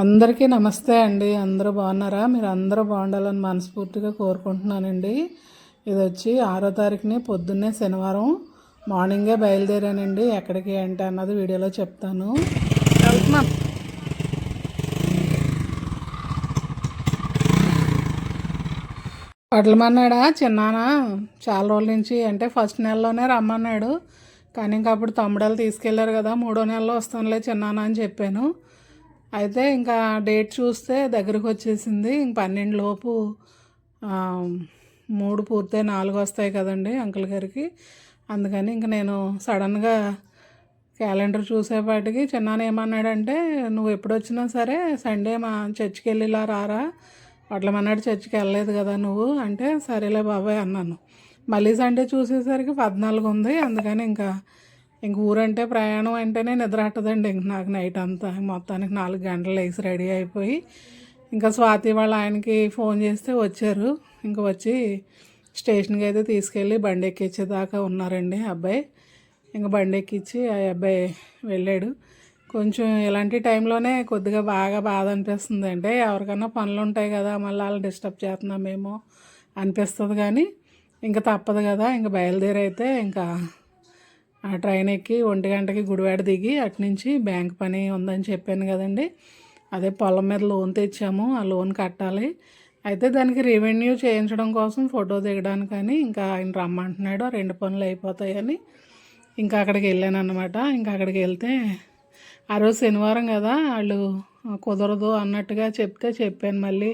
అందరికీ నమస్తే అండి. అందరూ బాగున్నారా? మీరు అందరూ బాగుండాలని మనస్ఫూర్తిగా కోరుకుంటున్నానండి. ఇది వచ్చి ఆరో తారీఖుని పొద్దున్నే శనివారం మార్నింగే బయలుదేరానండి. ఎక్కడికి ఏంటి అన్నది వీడియోలో చెప్తాను. వెళ్తున్నాం. పట్లమన్నాడా చిన్నానా? చాలా రోజుల నుంచి అంటే ఫస్ట్ నెలలోనే రమ్మన్నాడు. కానీ ఇంకా అప్పుడు తమ్ముడాలు తీసుకెళ్ళారు కదా మూడో నెలలో వస్తానులే చిన్నానా అని చెప్పాను. అయితే ఇంకా డేట్ చూస్తే దగ్గరకు వచ్చేసింది. ఇంక పన్నెండు లోపు మూడు పూర్తయి నాలుగు వస్తాయి కదండి అంకుల్ గారికి. అందుకని ఇంక నేను సడన్గా క్యాలెండర్ చూసేపాటికి చిన్నాన్న ఏమన్నాడంటే నువ్వు ఎప్పుడొచ్చినా సరే సండే మా చర్చికి వెళ్ళిలా రారా వడ్లమన్నాడు చర్చికి వెళ్ళలేదు కదా నువ్వు అంటే సరేలే బాబాయ్ అన్నాను. మళ్ళీ సండే చూసేసరికి పద్నాలుగు ఉంది. అందుకని ఇంకా ఇంక ఊరంటే ప్రయాణం అంటేనే నిద్ర పట్టదండి. ఇంక నాకు నైట్ అంతా మొత్తానికి నాలుగు గంటలు వేసి రెడీ అయిపోయి ఇంకా స్వాతి వాళ్ళ ఆయనకి ఫోన్ చేస్తే వచ్చారు. ఇంకా వచ్చి స్టేషన్కి అయితే తీసుకెళ్ళి బండి ఎక్కించేదాకా ఉన్నారండి అబ్బాయి. ఇంకా బండి ఎక్కించి ఆ అబ్బాయి వెళ్ళాడు. కొంచెం ఇలాంటి టైంలోనే కొద్దిగా బాగా బాధ అనిపిస్తుంది అంటే ఎవరికైనా పనులు ఉంటాయి కదా మళ్ళీ వాళ్ళు డిస్టర్బ్ చేస్తున్నామేమో అనిపిస్తుంది కానీ ఇంకా తప్పదు కదా. ఇంకా బయలుదేరైతే ఇంకా ఆ ట్రైన్ ఎక్కి ఒంటి గంటకి గుడివాడ దిగి అటునుంచి బ్యాంక్ పని ఉందని చెప్పాను కదండి. అదే పొలం మీద లోన్ తెచ్చాము ఆ లోన్ కట్టాలి. అయితే దానికి రెవెన్యూ చేయించడం కోసం ఫోటో దిగడానికని ఇంకా ఆయన రమ్మంటున్నాడు ఆ రెండు పనులు అయిపోతాయని. ఇంకా అక్కడికి వెళ్ళాను అనమాట ఇంకా అక్కడికి వెళ్తే ఆ రోజు శనివారం కదా వాళ్ళు కుదరదు అన్నట్టుగా చెప్తే చెప్పాను మళ్ళీ.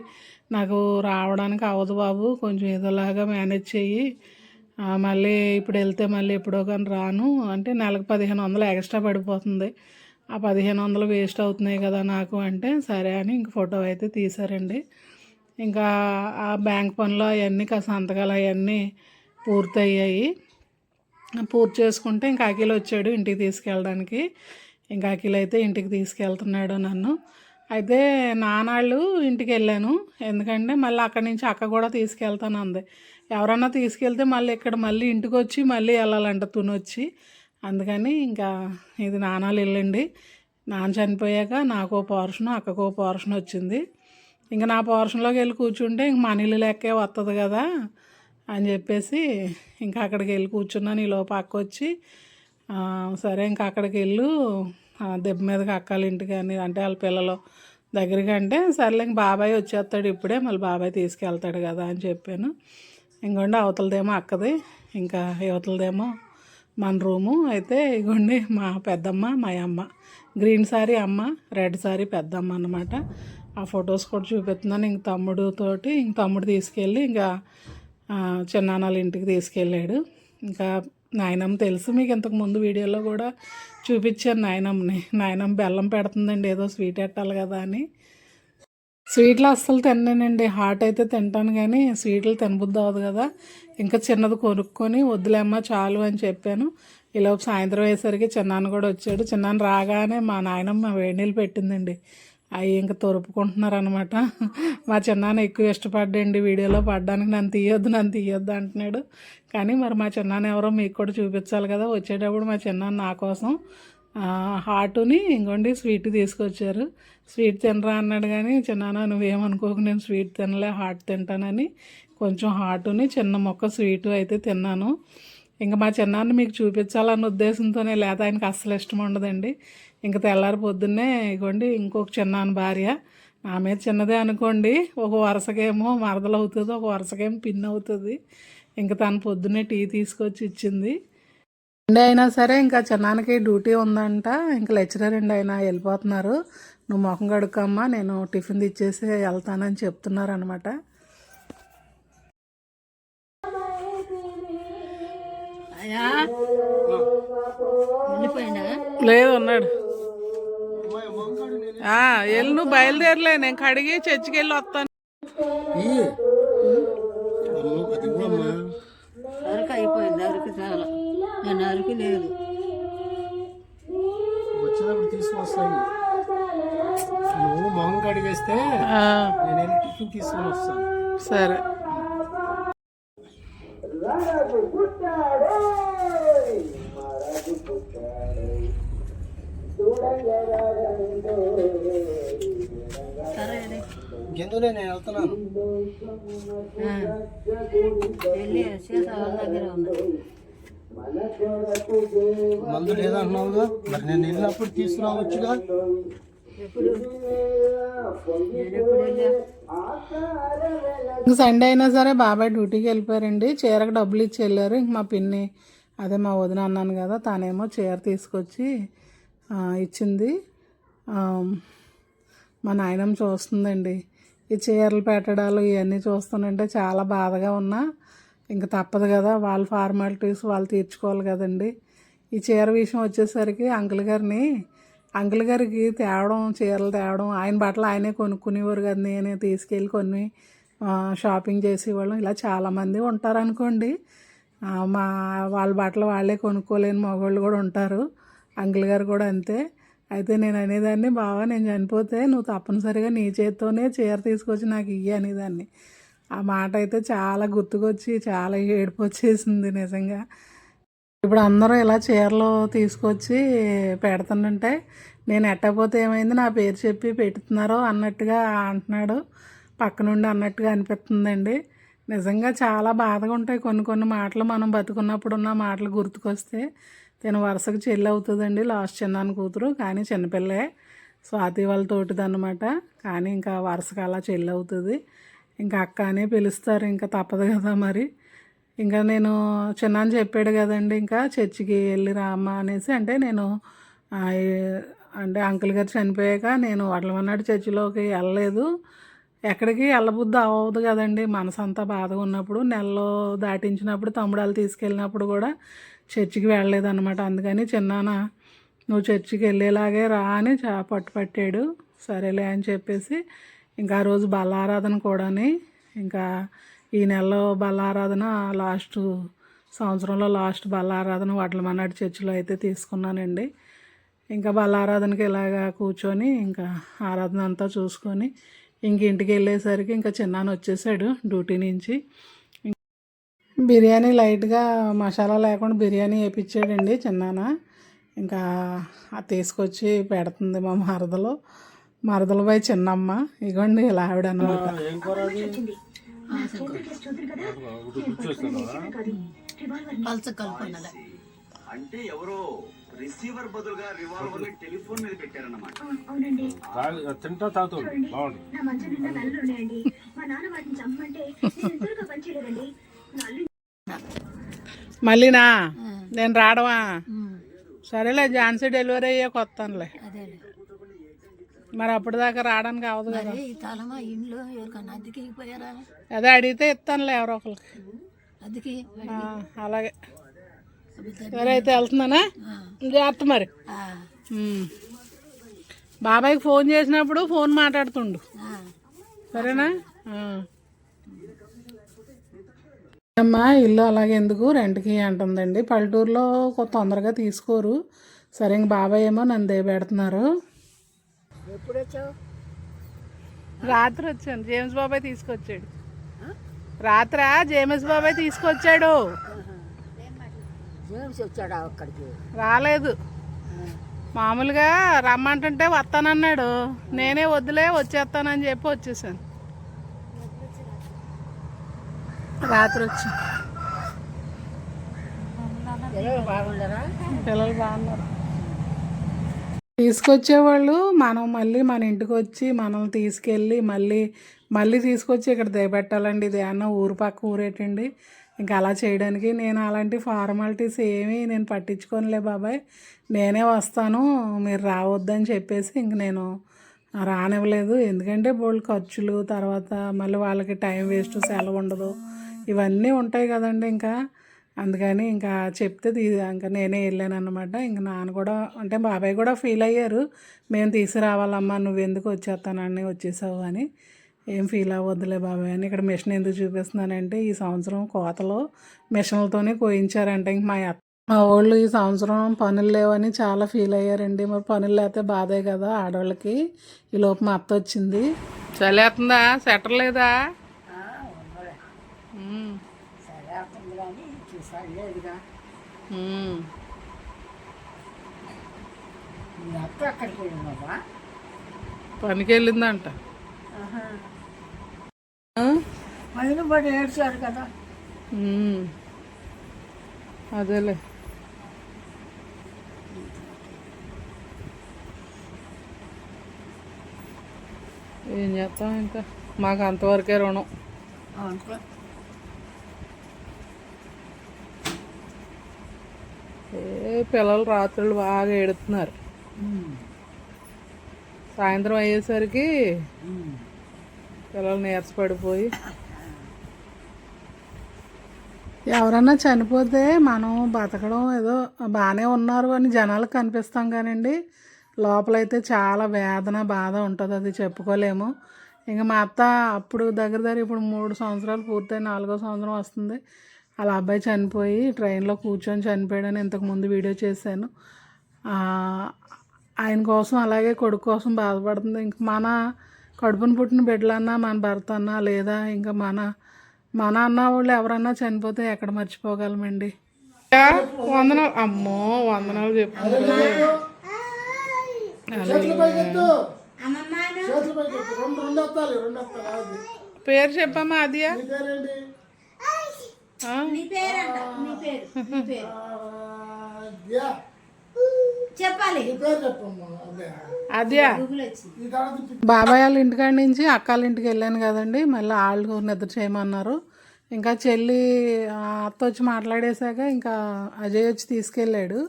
నాకు రావడానికి అవ్వదు బాబు కొంచెం ఏదోలాగా మేనేజ్ చెయ్యి. మళ్ళీ ఇప్పుడు వెళ్తే మళ్ళీ ఎప్పుడో కానీ రాను. అంటే నెలకు పదిహేను వందలు ఎక్స్ట్రా పడిపోతుంది. ఆ పదిహేను వందలు వేస్ట్ అవుతున్నాయి కదా నాకు అంటే సరే అని ఇంక ఫోటో అయితే తీశారండి. ఇంకా ఆ బ్యాంక్ పనులు అవన్నీ కాస్త సంతకాలు అవన్నీ పూర్తయ్యాయి. పూర్తి చేసుకుంటే ఇంకా అఖిల్ వచ్చాడు ఇంటికి తీసుకెళ్ళడానికి. ఇంకా అఖిల్ అయితే ఇంటికి తీసుకెళ్తున్నాడు నన్ను. అయితే నానాళ్ళు ఇంటికి వెళ్ళాను. ఎందుకంటే మళ్ళీ అక్కడి నుంచి అక్క కూడా తీసుకెళ్తాను అంది ఎవరన్నా తీసుకెళ్తే మళ్ళీ ఇక్కడ మళ్ళీ ఇంటికి వచ్చి మళ్ళీ వెళ్ళాలంట తునొచ్చి. అందుకని ఇంకా ఇది నానాలు వెళ్ళండి. నాన్న చనిపోయాక నాకు పోర్షన్ అక్కకో పోర్షన్ వచ్చింది. ఇంకా నా పోర్షన్లోకి వెళ్ళి కూర్చుంటే ఇంక మన ఇల్లు లెక్కే వస్తుంది కదా అని చెప్పేసి ఇంకా అక్కడికి వెళ్ళి కూర్చున్నాను. ఈ లోపు అక్క వచ్చి సరే ఇంకా అక్కడికి వెళ్ళు. దెబ్బ మీదకి అక్కాల ఇంటికి అని అంటే వాళ్ళ పిల్లలు దగ్గరికి అంటే సర్లే ఇంక బాబాయ్ వచ్చేస్తాడు ఇప్పుడే మళ్ళీ బాబాయ్ తీసుకెళ్తాడు కదా అని చెప్పాను. ఇంకోండి అవతలదేమో అక్కది ఇంకా యువతలదేమో మన రూము. అయితే ఇగోండి మా పెద్దమ్మ మా అమ్మ. గ్రీన్ సారీ అమ్మ రెడ్ సారీ పెద్దమ్మ అన్నమాట. ఆ ఫొటోస్ కూడా చూపిస్తున్నాను ఇంక తమ్ముడుతోటి ఇంక తమ్ముడు తీసుకెళ్ళి ఇంకా ఆ, చిన్నాన్నల ఇంటికి తీసుకెళ్ళాడు. ఇంకా నాయనమ్మ తెలుసు మీకు ఇంతకు ముందు వీడియోలో కూడా చూపించాను నాయనమ్మని. నాయనమ్మ బెల్లం పెడుతుందండి ఏదో స్వీట్ పెట్టాలి కదా అని. స్వీట్లు అస్సలు తిన్నానండి హాట్ అయితే తింటాను కానీ స్వీట్లు తినబుద్ధి అవ్వదు కదా. ఇంకా చిన్నది కొనుక్కొని వద్దులేమ్మా చాలు అని చెప్పాను. ఈలోపు సాయంత్రం అయ్యేసరికి చిన్నాన్న కూడా వచ్చాడు. చిన్నాన్న రాగానే మా నాయనమ్మ వేడి నీళ్ళు పెట్టిందండి. అవి ఇంకా తొరుపుకుంటున్నారు అనమాట మా చిన్నాన్న ఎక్కువ ఇష్టపడ్డండి. వీడియోలో పడడానికి నన్ను తీయొద్దు నన్ను తీయొద్దు అంటున్నాడు. కానీ మరి మా చిన్నాన్న ఎవరో మీకు కూడా చూపించాలి కదా. వచ్చేటప్పుడు మా చిన్నాన్న నా కోసం హాటుని ఇంకోండి స్వీట్ తీసుకొచ్చారు. స్వీట్ తినరా అన్నాడు కానీ చిన్నాన్న నువ్వేమనుకోకు నేను స్వీట్ తినలే హాట్ తింటానని కొంచెం హాటుని చిన్న మొక్క స్వీటు అయితే తిన్నాను. ఇంకా మా చిన్నాన్న మీకు చూపించాలన్న ఉద్దేశంతోనే లేదా ఆయనకి అస్సలు ఇష్టం ఉండదండి. ఇంకా తెల్లారి పొద్దున్నే ఇగోండి ఇంకొక చిన్నాన్న భార్య. నా మీద చిన్నదే అనుకోండి ఒక వరుసకేమో మరదలు అవుతుంది ఒక వరుసకేమో పిన్ అవుతుంది ఇంకా తను పొద్దున్నే టీ తీసుకొచ్చి ఇచ్చింది. అండి అయినా సరే ఇంకా చిన్నానికి డ్యూటీ ఉందంట. ఇంకా లెక్చరర్ అండి ఆయన వెళ్ళిపోతున్నారు. నువ్వు మొఖం కడుక్కమ్మా నేను టిఫిన్ తెచ్చేసి వెళ్తానని చెప్తున్నారు అనమాట లేదు ఉన్నాడు. ఆ, వెళ్ళి నువ్వు బయలుదేరలే నేను కడిగి చర్చికి వెళ్ళి వస్తాను నేను అరకు లేదు. వచ్చినప్పుడు తీసుకొస్తాను నువ్వు మొహం కడిగేస్తే నేను వెళ్ళి టిఫిన్ తీసుకొని వస్తాను. సరే. ఇంకెందుకులే నేను వెళ్తున్నాను. వెళ్ళి వచ్చేసి వాళ్ళ దగ్గర ఉంది మందు లేదంటున్నావుగా మరి నేను వెళ్ళినప్పుడు తీసుకురావచ్చుగా? సండే అయినా సరే బాబాయ్ డ్యూటీకి వెళ్ళిపోయారండి. చీరకు డబ్బులు ఇచ్చి వెళ్ళారు. ఇంక మా పిన్ని అదే మా వదిన అన్నాను కదా తానేమో చీర తీసుకొచ్చి ఇచ్చింది. మా నాయనమ్మ చూస్తుందండి. ఈ చీరలు పెట్టడాలు ఇవన్నీ చూస్తుంటే చాలా బాధగా ఉన్నా. ఇంక తప్పదు కదా వాళ్ళ ఫార్మాలిటీస్ వాళ్ళు తీర్చుకోవాలి కదండి. ఈ చీర విషయం వచ్చేసరికి అంకుల్ గారిని అంకుల్ గారికి తేవడం చీరలు తేవడం ఆయన బట్టలు ఆయనే కొనుక్కునేవారు కదా నేనే తీసుకెళ్ళి కొన్ని షాపింగ్ చేసేవాళ్ళం. ఇలా చాలామంది ఉంటారు అనుకోండి. మా వాళ్ళ బట్టలు వాళ్ళే కొనుక్కోలేని మగవాళ్ళు కూడా ఉంటారు. అంకుల్ గారు కూడా అంతే. అయితే నేను అనేదాన్ని బావా నేను చనిపోతే నువ్వు తప్పనిసరిగా నీ చేత్తోనే చీర తీసుకొచ్చి నాకు ఇయ్యి అనేదాన్ని. ఆ మాట అయితే చాలా గుర్తుకొచ్చి చాలా ఏడుపు వచ్చేసింది నిజంగా. ఇప్పుడు అందరూ ఇలా చీరలు తీసుకొచ్చి పెడుతుంటే నేను ఎట్టకపోతే ఏమైంది నా పేరు చెప్పి పెడుతున్నారో అన్నట్టుగా అంటున్నాడు. పక్క నుండి అన్నట్టుగా అనిపిస్తుందండి. నిజంగా చాలా బాధగా ఉంటాయి కొన్ని కొన్ని మాటలు. మనం బతుకున్నప్పుడు ఉన్న మాటలు గుర్తుకొస్తే తను వరుసకు చెల్లి అవుతుందండి. లాస్ట్ చిన్నాను కూతురు కానీ చిన్నపిల్లే. స్వాతి వాళ్ళ తోటిదన్నమాట. కానీ ఇంకా వరుసకు అలా చెల్లి అవుతుంది. ఇంకా అక్క అనే పిలుస్తారు ఇంకా తప్పదు కదా మరి. ఇంకా నేను చిన్నాన్న చెప్పాడు కదండి ఇంకా చర్చికి వెళ్ళి రామ్మా అనేసి. అంటే నేను అంటే అంకుల్ గారు చనిపోయాక నేను వడ్లమన్నాడు చర్చిలోకి వెళ్ళలేదు. ఎక్కడికి వెళ్ళబుద్ధి అవ్వదు కదండి మనసు అంతా బాధగా ఉన్నప్పుడు నెలలో దాటించినప్పుడు తమ్ముడాలు తీసుకెళ్ళినప్పుడు కూడా చర్చికి వెళ్ళలేదు అనమాట అందుకని చిన్నాన నువ్వు చర్చికి వెళ్ళేలాగే రా అని చా పట్టు పట్టాడు సరేలే అని చెప్పేసి ఇంకా ఆ రోజు బలారాధన కూడాని ఇంకా ఈ నెలలో బలారాధన లాస్ట్ సంవత్సరంలో లాస్ట్ బలారాధన వడ్లమన్నాడు చర్చిలో అయితే తీసుకున్నానండి. ఇంకా బలారాధనకి ఇలాగా కూర్చొని ఇంకా ఆరాధన అంతా చూసుకొని ఇంక ఇంటికి వెళ్ళేసరికి ఇంకా చిన్నాన్న వచ్చేసాడు డ్యూటీ నుంచి. బిర్యానీ లైట్గా మసాలా లేకుండా బిర్యానీ వేయించాడండి చిన్నాన్న. ఇంకా తీసుకొచ్చి పెడుతుంది మా మరదలో. మరదలు పోయి చిన్నమ్మ. ఇగోండి ఇలా ఆవిడ అనమాట అంటే ఎవరో రిసీవర్ బదులుగా రివాల్వర్ని టెలిఫోన్ మీద పెట్టారన్నమాట. అవునండి. తింటా తాగుతాడు బాగుంది నా మంచం నిండా నల్లులు ఉన్నాయండి. మా నాన్న వాటిని చంపమంటే నేను ఎంతగా పనిచేయలేదండి మళ్ళీనా నేను రావడమా సరేలే ఝాన్సీ డెలివరీ అయ్యాక వస్తానులే మరి అప్పటిదాకా రావడానికి అవదు కదా. ఈ ఇంట్లో ఎవరికన్నా అద్దెకి పోయారా అదే అడిగితే ఇస్తానులే ఎవరో ఒకరికి అద్దెకి? అలాగే. సరే అయితే వెళ్తున్నానా? జాగ్రత్త మరి. బాబాయ్కి ఫోన్ చేసినప్పుడు ఫోన్ మాట్లాడుతుండు. సరేనా. అమ్మా ఇల్లు అలాగే ఎందుకు రెంట్కి అంటుందండి. పల్లెటూరులో తొందరగా తీసుకోరు. సరే ఇంక బాబాయ్ ఏమో నన్ను దే పెడుతున్నారు. ఎప్పుడు వచ్చావు రాత్రి వచ్చాను జేమ్స్ బాబాయ్ తీసుకొచ్చాడు. రాత్రా జేమ్స్ బాబాయ్ తీసుకొచ్చాడు. జేమ్స్ వచ్చాడా అక్కడికి? రాలేదు. మామూలుగా రమ్మంటుంటే వస్తానన్నాడు. నేనే వద్దులే వచ్చేస్తానని చెప్పి వచ్చేసాను. రాత్రి వచ్చి పిల్లలు బాగున్నారు. తీసుకొచ్చేవాళ్ళు మనం మళ్ళీ మన ఇంటికి వచ్చి మనల్ని తీసుకెళ్ళి మళ్ళీ మళ్ళీ తీసుకొచ్చి ఇక్కడ దిగబెట్టాలండి ఇది ఏమన్నా ఊరు పక్క ఊరేటండి. ఇంకా అలా చేయడానికి నేను అలాంటి ఫార్మాలిటీస్ ఏమీ నేను పట్టించుకోనులే బాబాయ్. నేనే వస్తాను మీరు రావద్దని చెప్పేసి ఇంక నేను రానివ్వలేదు. ఎందుకంటే బోల్డ్ ఖర్చులు తర్వాత మళ్ళీ వాళ్ళకి టైం వేస్ట్ సెలవు ఉండదు ఇవన్నీ ఉంటాయి కదండి ఇంకా. అందుకని ఇంకా చెప్తే ఇంకా నేనే వెళ్ళాను అనమాట ఇంక నాన్న కూడా అంటే బాబాయ్ కూడా ఫీల్ అయ్యారు. మేము తీసుకురావాలమ్మా నువ్వు ఎందుకు వచ్చేస్తానని వచ్చేసావు అని. ఏం ఫీల్ అవ్వద్దులే బాబాయ్ అని. ఇక్కడ మిషన్ ఎందుకు చూపిస్తున్నానంటే ఈ సంవత్సరం కోతలో మిషన్లతోనే కోయించారంట. ఇంక మా అత్త మా వాళ్ళు ఈ సంవత్సరం పనులు లేవని చాలా ఫీల్ అయ్యారండి. మరి పనులు లేకపోతే బాధే కదా ఆడవాళ్ళకి. ఈ లోపు మా అత్త వచ్చింది. చలేస్తుందా సెటర్ లేదా ఉమ్. సరే అవుతుంది కానీ చూసాను లేదుగా అక్కడికి పనికి వెళ్ళిందంట ఆయన బట్టి ఏడ్చారు కదా. అదేలే. ఏం చేస్తాం ఇంకా? మాకు అంతవరకే రుణం. అవును. ఏ పిల్లలు రాత్రులు బాగా ఏడుతున్నారు. సాయంత్రం అయ్యేసరికి పిల్లలు నీరసపడిపోయి ఎవరన్నా చనిపోతే మనం బతకడం ఏదో బాగానే ఉన్నారు అని జనాలకు కనిపిస్తాం కానండి. లోపలైతే చాలా వేదన బాధ ఉంటుంది అది చెప్పుకోలేము. ఇంకా మా అత్త అప్పుడు దగ్గర దగ్గర ఇప్పుడు మూడు సంవత్సరాలు పూర్తయి నాలుగో సంవత్సరం వస్తుంది. అలా అబ్బాయి చనిపోయి ట్రైన్లో కూర్చొని చనిపోయాడని ఇంతకుముందు వీడియో చేశాను. ఆయన కోసం అలాగే కొడుకు కోసం బాధపడుతుంది. ఇంక మన కడుపున పుట్టిన బిడ్డలన్నా మన భర్త అన్నా లేదా ఇంకా మన మన అన్న వాళ్ళు ఎవరన్నా చనిపోతే ఎక్కడ మర్చిపోగలమండి? వందనాలు. అమ్మో వందనాలు చెప్తున్నా చేతులు పైకెత్తు చేతులు పైకెత్తు రెండు రెండు వస్తాలి రెండు వస్తాలి అది పేరు చెప్పమ్మా అదియా నీ పేరేంటి ఆ? ఆద్య. చెప్పాలి. నీ పేరు చెప్పమ్మా అదే బాబాయ్ వాళ్ళ ఇంటికాడ నుంచి అక్కాళ్ళ ఇంటికి వెళ్ళాను కదండి. మళ్ళీ వాళ్ళు నిద్ర చేయమన్నారు. ఇంకా చెల్లి అత్త వచ్చి మాట్లాడేశాక ఇంకా అజయ్ వచ్చి తీసుకెళ్ళాడు.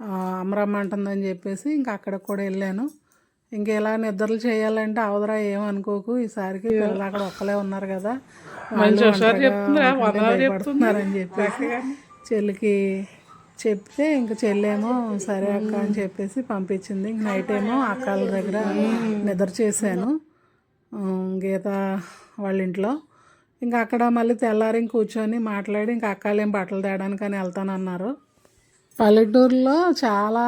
ఆ, అమరమ్మ అంటుందని చెప్పేసి ఇంకా అక్కడికి కూడా వెళ్ళాను. ఇంక ఇలా నిద్రలు చేయాలంటే అవదరా ఏమనుకోకు. ఈసారికి పిల్లలు అక్కడ ఒక్కలే ఉన్నారు కదా. చెప్పేసి చెల్లికి చెప్తే ఇంక చెల్లేమో సరే అక్క అని చెప్పేసి పంపించింది. ఇంక నైట్ ఏమో అక్కల దగ్గర నిద్ర చేశాను. గీత వాళ్ళ ఇంట్లో. ఇంకా అక్కడ మళ్ళీ తెల్లారి కూర్చొని మాట్లాడి ఇంకా అక్కాలేం బట్టలు తేయడానికి అని వెళ్తానన్నారు. పల్లెటూరులో చాలా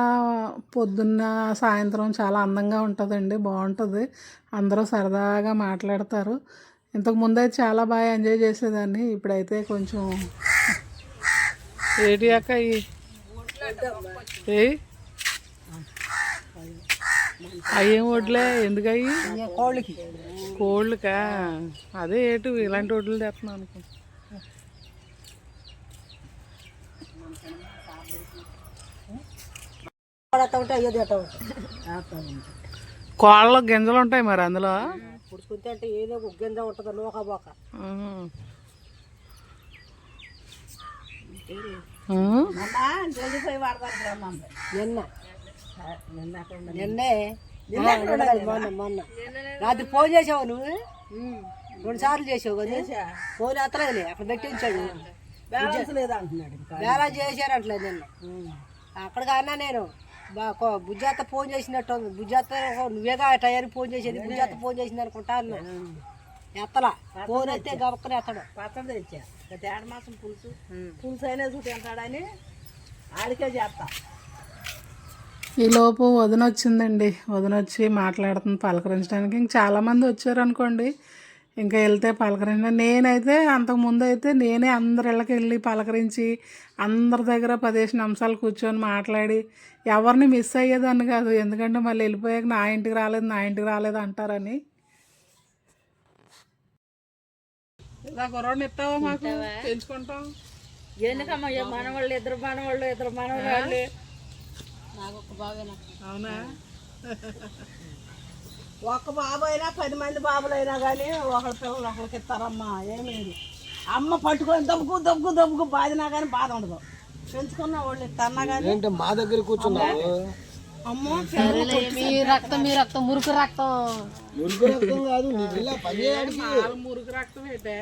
పొద్దున్న సాయంత్రం చాలా అందంగా ఉంటుందండి బాగుంటుంది. అందరూ సరదాగా మాట్లాడతారు. ఇంతకు ముందైతే చాలా బాగా ఎంజాయ్ చేసేదాన్ని ఇప్పుడైతే కొంచెం ఏటి అక్క ఏ? అయ్యేం వడ్లే? ఎందుకు అయ్యి కోళ్ళకి? కోళ్ళకా అదే ఏటు ఇలాంటి వడ్లు తెస్తున్నాను అనుకో. కోళ్ళ గింజలు ఉంటాయి మరి అందులో? పుడుచుకుంటే అంటే ఏదో ఒక గింజ ఉంటుంది నూక బోక? నిన్న. నిన్నే మొన్న మొన్న. రాత్రి ఫోన్ చేసావు నువ్వు? రెండు సార్లు చేసావు కదా? ఫోన్ ఎత్తలేదులే అక్కడ పెట్టి ఉంచాడు బ్యాలెన్స్ లేదు అంటున్నాడు బ్యాలెన్స్ చేశారంటలేదు నిన్న. అక్కడికి అన్నా నేను. బుజ్జాత ఫోన్ చేసినట్టు ఉంది. బుజ్జాత నువ్వేగా టైర్కి ఫోన్ చేసేది? బుజ్జాత ఫోన్ చేసింది అనుకుంటా అన్నా. ఎత్తలా. ఫోన్ అయితే గబక్కన ఎత్తడు. పచ్చడి తెచ్చా. గత ఏడు మాసం పులుసు. పులుసు అయినా తింటాడని ఆడికే చేస్తా. ఈలోపు వదిన వచ్చిందండి వదిన వచ్చి మాట్లాడుతుంది పలకరించడానికి. ఇంక చాలామంది వచ్చారు అనుకోండి ఇంకా వెళ్తే పలకరించ నేనైతే అంతకుముందు అయితే నేనే అందరి ఇళ్ళకి వెళ్ళి పలకరించి అందరి దగ్గర పదిహేను నిమిషాలు కూర్చొని మాట్లాడి ఎవరిని మిస్ అయ్యేదాన్ని కాదు ఎందుకంటే మళ్ళీ వెళ్ళిపోయాక నా ఇంటికి రాలేదు నా ఇంటికి రాలేదు అంటారని. ఇలా కుర్రోడిని ఇస్తావా మాకు? పెంచుకుంటాం. ఎందుకమ్మా మనవాళ్ళు ఇద్దరు మనవాళ్ళు ఇద్దరు మనవాళ్ళు. అవునా? ఒక్క బాబు అయినా పది మంది బాబులైనా కానీ ఒకరి పిల్లలు ఒకరికి ఇస్తారమ్మా ఏమీ లేదు. అమ్మ పట్టుకొని దబ్బుకు దబ్బుకు దబ్బుకు బాధినా కానీ బాధ ఉండదు. పెంచుకున్న వాళ్ళు ఇస్తారన్నా కానీ ఏంటి మా దగ్గర కూర్చున్నావు? అమ్మో మీ రక్తం మీ రక్తం మురుకు రక్తం. మురుగు రక్తం కాదు నీ పిల్ల పని చేయడానికి. మురుగు రక్తం ఏంటే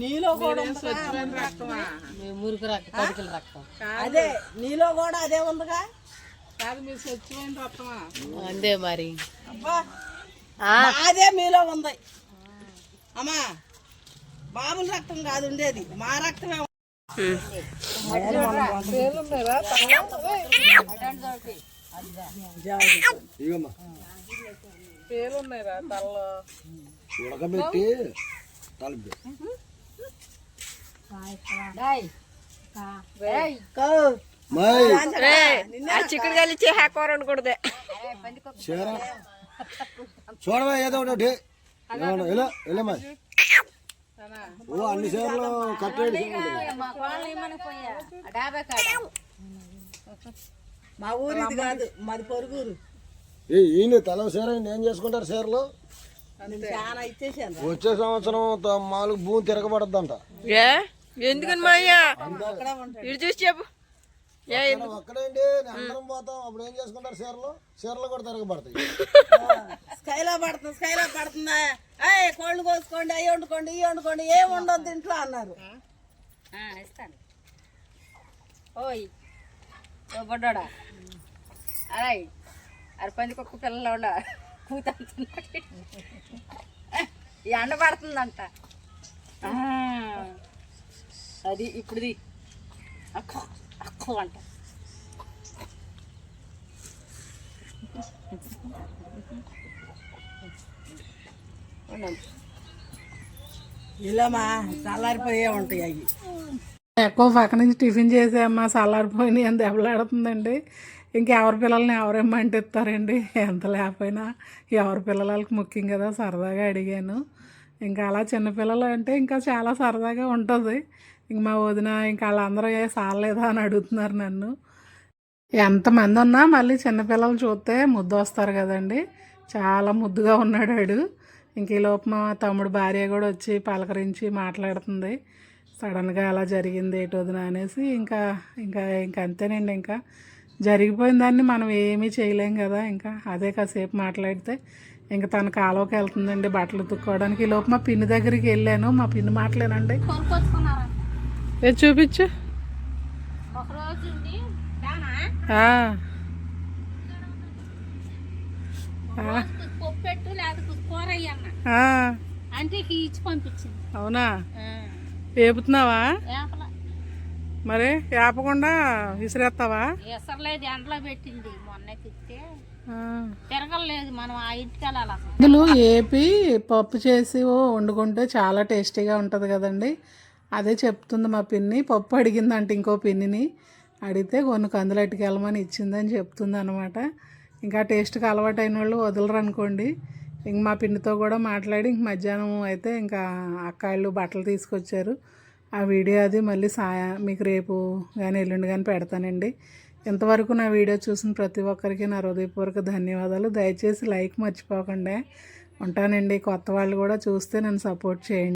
నీలో కూడా మురుకు రక్తం కడికల రక్తం. అదే నీలో కూడా అదే ఉందిగా. కాదు మీరు స్వచ్ఛమైన రక్తమా? అంతే మరి. అబ్బా అదే మీలో ఉంది. అమ్మా బాబుల రక్తం కాదు ఉండేది. మా రక్తమే పేలున్నాయిరా తలలో. ఉడకబెట్టి చిక్కుడు ఇచ్చే హ్యాకోర్ అనుకూడదే చీర చూడవా ఏదో ఒకటి ఎలా ఓ అన్ని సేర్లు కట్టేది మా ఊరు ఇది కాదు మాది పొరుగురు. ఈయన తల సేర ఏం చేసుకుంటారు ఇచ్చేసాను వచ్చే సంవత్సరం మామూలుగా భూమి తిరగబడద్దంట. ఏ? ఎందుకని మా అయ్యా ఇటు చూసి చెప్పు. ఒక్కడేంటి అందరం పోతాం. అప్పుడు ఏం చేసుకుంటారు చీరలు? చీరలు కూడా తిరగబడతాయి. స్కైలా పడుతుంది స్కైలా పడుతుందా? అయ్యి కోళ్ళు కోసుకోండి అవి వండుకోండి ఇవి వండుకోండి ఏం ఉండొద్దు ఇంట్లో అన్నారు. ఇస్తాను. ఓయ్ ఓ బొడ్డోడా. అరే అరే పందికొక్క పిల్లలు ఉండ? కూతున్నాడు ఈ ఎండ పడుతుందంట. ఆ, అది ఇప్పుడుది అక్క. అక్క అంట. ఉండండి. ఇలామా చల్లారిపోయే ఉంటాయి అవి. ఎక్కువ పక్క నుంచి టిఫిన్ చేసామ్మా చల్లారిపోయినాయి అని దెబ్బలాడుతుందండి. ఇంకెవరి పిల్లల్ని ఎవరేమంటే ఇస్తారండి ఎంత లేకపోయినా ఎవరి పిల్లలకి ముఖ్యం కదా సరదాగా అడిగాను. ఇంకా అలా చిన్నపిల్లలు అంటే ఇంకా చాలా సరదాగా ఉంటుంది. ఇంక మా వదిన ఇంకా వాళ్ళందరూ ఏ సాలలేదా అని అడుగుతున్నారు నన్ను. ఎంతమంది ఉన్నా మళ్ళీ చిన్నపిల్లలు చూస్తే ముద్దు వస్తారు కదండి. చాలా ముద్దుగా ఉన్నాడు వాడు. ఇంక ఈ లోపు మా తమ్ముడు భార్య కూడా వచ్చి పలకరించి మాట్లాడుతుంది. సడన్గా అలా జరిగింది ఏటి వదిన అనేసి ఇంకా ఇంకా ఇంకా అంతేనండి ఇంకా. జరిగిపోయిన దాన్ని మనం ఏమీ చేయలేం కదా. ఇంకా అదే కాసేపు మాట్లాడితే ఇంకా తన కాలువకి వెళ్తుందండి బట్టలు ఉతుక్కోవడానికి. ఈ లోపు మా పిన్ని దగ్గరికి వెళ్ళాను. మా పిన్ని మాటలేనండి. ఏ చూపించు. అవునా? వేపుతున్నావా? మరి వేపకుండా విసిరేస్తావా? ఎసరలేదు ఎండలో పెట్టింది. మొన్న తిప్పితే. తిరగలేదు మనం ఆ ఇంటికి వెళ్ళాలి ఇందులో ఏపి పప్పు చేసి ఓ వండుకుంటే చాలా టేస్టీగా ఉంటుంది కదండి. అదే చెప్తుంది మా పిన్ని పప్పు అడిగిందంట ఇంకో పిన్నిని. అడిగితే కొన్ని కందులు ఎట్టుకెళ్ళమని ఇచ్చిందని చెప్తుంది అనమాట ఇంకా టేస్ట్కి అలవాటు అయిన వాళ్ళు వదలరు అనుకోండి ఇంక మా పిన్నితో కూడా మాట్లాడి ఇంక మధ్యాహ్నం అయితే ఇంకా అక్కాళ్ళు బట్టలు తీసుకొచ్చారు. ఆ వీడియో అది మళ్ళీ సాయ మీకు రేపు కానీ ఎల్లుండి కానీ పెడతానండి. ఇంతవరకు నా వీడియో చూసిన ప్రతి ఒక్కరికి నా హృదయపూర్వక ధన్యవాదాలు. దయచేసి లైక్ మర్చిపోకండి. ఉంటానండి. కొత్త వాళ్ళు కూడా చూస్తే నన్ను సపోర్ట్ చేయండి.